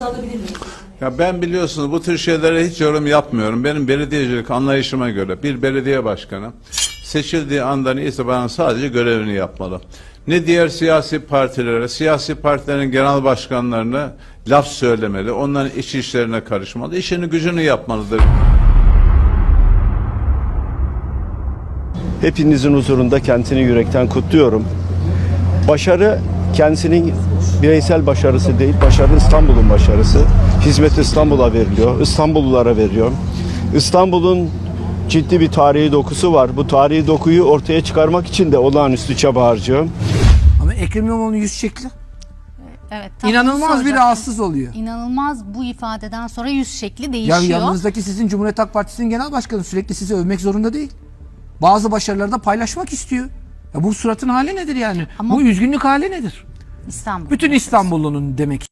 alabilir miyiz? Ya ben biliyorsunuz bu tür şeylere hiç yorum yapmıyorum. Benim belediyecilik anlayışıma göre bir belediye başkanı seçildiği andan itibaren sadece görevini yapmalı. Ne diğer siyasi partilere, siyasi partilerin genel başkanlarına laf söylemeli, onların iç işlerine karışmalı, işini gücünü yapmalıdır. Hepinizin huzurunda kendisini yürekten kutluyorum. Başarı kendisinin bireysel başarısı değil, başarı İstanbul'un başarısı. Hizmet İstanbul'a veriliyor, İstanbullulara veriyor. İstanbul'un ciddi bir tarihi dokusu var. Bu tarihi dokuyu ortaya çıkarmak için de olağanüstü çaba harcıyor. Ama Ekrem İmamoğlu'nun yüz şekli Evet. tam inanılmaz bir soracaktım. rahatsız oluyor. İnanılmaz bu ifadeden sonra yüz şekli Ya değişiyor. yanınızdaki sizin Cumhuriyet Halk Partisi'nin genel başkanı sürekli sizi övmek zorunda değil. Bazı başarıları da paylaşmak istiyor. Ya bu suratın hali nedir yani? Ama- Bu üzgünlük hali nedir? İstanbul. Bütün İstanbullunun demek